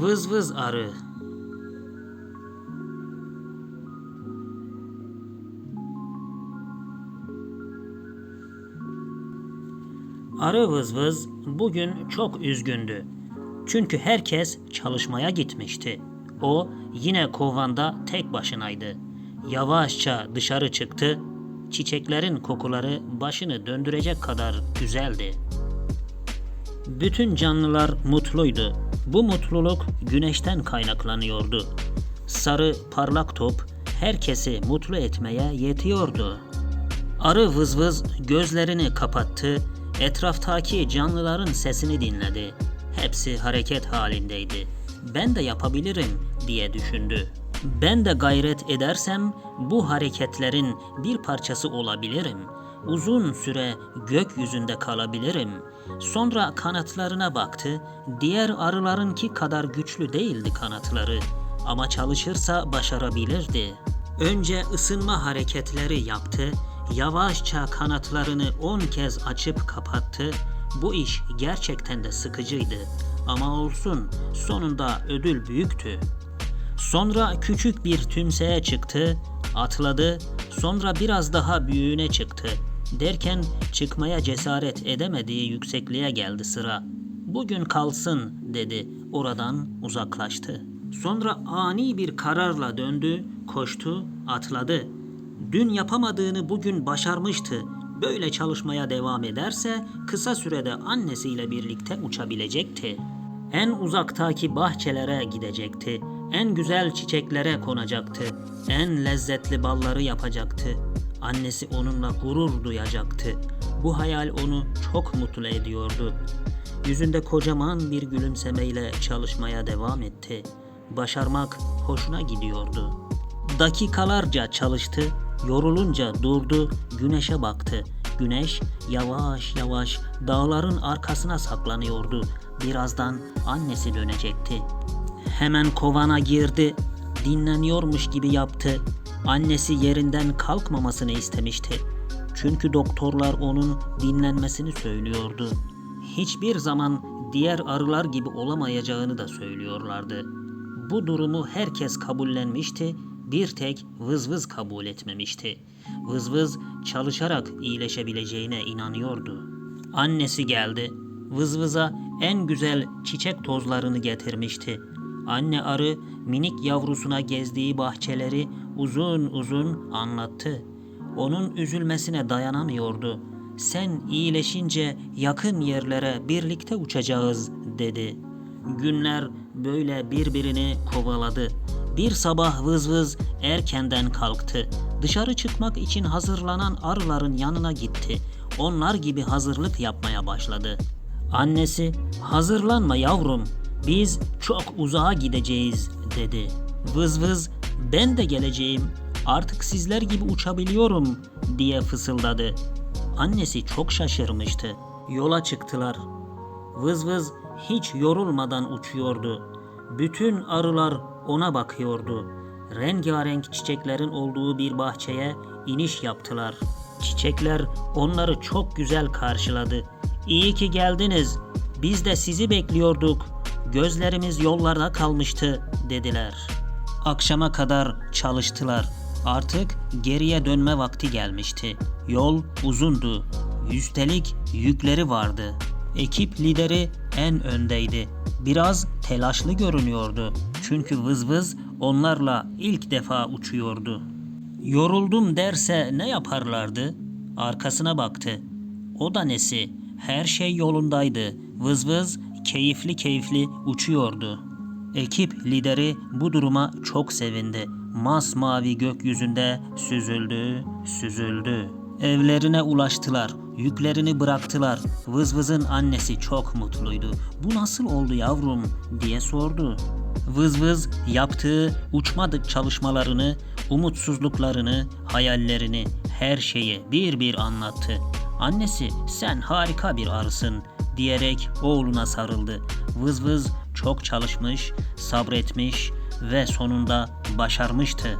Vız vız arı. Arı vız vız bugün çok üzgündü. Çünkü herkes çalışmaya gitmişti. O yine kovanda tek başınaydı. Yavaşça dışarı çıktı. Çiçeklerin kokuları başını döndürecek kadar güzeldi. Bütün canlılar mutluydu. Bu mutluluk güneşten kaynaklanıyordu. Sarı parlak top herkesi mutlu etmeye yetiyordu. Arı vız vız gözlerini kapattı, etraftaki canlıların sesini dinledi. Hepsi hareket halindeydi. Ben de yapabilirim diye düşündü. Ben de gayret edersem bu hareketlerin bir parçası olabilirim. Uzun süre gökyüzünde kalabilirim. Sonra kanatlarına baktı. Diğer arılarınki kadar güçlü değildi kanatları ama çalışırsa başarabilirdi. Önce ısınma hareketleri yaptı. Yavaşça kanatlarını 10 kez açıp kapattı. Bu iş gerçekten de sıkıcıydı. Ama olsun, sonunda ödül büyüktü. Sonra küçük bir tümseye çıktı, atladı, sonra biraz daha büyüğüne çıktı. Derken çıkmaya cesaret edemediği yüksekliğe geldi sıra. Bugün kalsın dedi, oradan uzaklaştı. Sonra ani bir kararla döndü, koştu, atladı. Dün yapamadığını bugün başarmıştı. Böyle çalışmaya devam ederse kısa sürede annesiyle birlikte uçabilecekti. En uzaktaki bahçelere gidecekti. En güzel çiçeklere konacaktı. En lezzetli balları yapacaktı. Annesi onunla gurur duyacaktı. Bu hayal onu çok mutlu ediyordu. Yüzünde kocaman bir gülümsemeyle çalışmaya devam etti. Başarmak hoşuna gidiyordu. Dakikalarca çalıştı, yorulunca durdu, güneşe baktı. Güneş yavaş yavaş dağların arkasına saklanıyordu. Birazdan annesi dönecekti. Hemen kovana girdi, dinleniyormuş gibi yaptı. Annesi yerinden kalkmamasını istemişti. Çünkü doktorlar onun dinlenmesini söylüyordu. Hiçbir zaman diğer arılar gibi olamayacağını da söylüyorlardı. Bu durumu herkes kabullenmişti, bir tek Vız Vız kabul etmemişti. Vız Vız çalışarak iyileşebileceğine inanıyordu. Annesi geldi. Vız Vız'a en güzel çiçek tozlarını getirmişti. Anne arı minik yavrusuna gezdiği bahçeleri uzun uzun anlattı. Onun üzülmesine dayanamıyordu. Sen iyileşince yakın yerlere birlikte uçacağız dedi. Günler böyle birbirini kovaladı. Bir sabah vız vız erkenden kalktı. Dışarı çıkmak için hazırlanan arıların yanına gitti. Onlar gibi hazırlık yapmaya başladı. Annesi, "Hazırlanma yavrum. Biz çok uzağa gideceğiz." dedi. Vız vız, "Ben de geleceğim. Artık sizler gibi uçabiliyorum." diye fısıldadı. Annesi çok şaşırmıştı. Yola çıktılar. Vız vız hiç yorulmadan uçuyordu. Bütün arılar ona bakıyordu. Rengarenk çiçeklerin olduğu bir bahçeye iniş yaptılar. Çiçekler onları çok güzel karşıladı. İyi ki geldiniz. Biz de sizi bekliyorduk. Gözlerimiz yollarda kalmıştı dediler. Akşama kadar çalıştılar. Artık geriye dönme vakti gelmişti. Yol uzundu. Üstelik yükleri vardı. Ekip lideri en öndeydi. Biraz telaşlı görünüyordu. Çünkü vız vız onlarla ilk defa uçuyordu. Yoruldum derse ne yaparlardı? Arkasına baktı. O da nesi? Her şey yolundaydı. Vız vız keyifli keyifli uçuyordu. Ekip lideri bu duruma çok sevindi. Masmavi gökyüzünde süzüldü, süzüldü. Evlerine ulaştılar. Yüklerini bıraktılar. Vız vızın annesi çok mutluydu. Bu nasıl oldu yavrum diye sordu. Vız vız yaptığı uçmadık çalışmalarını, umutsuzluklarını, hayallerini, her şeyi bir bir anlattı. Annesi sen harika bir arısın diyerek oğluna sarıldı. Vız vız çok çalışmış, sabretmiş ve sonunda başarmıştı.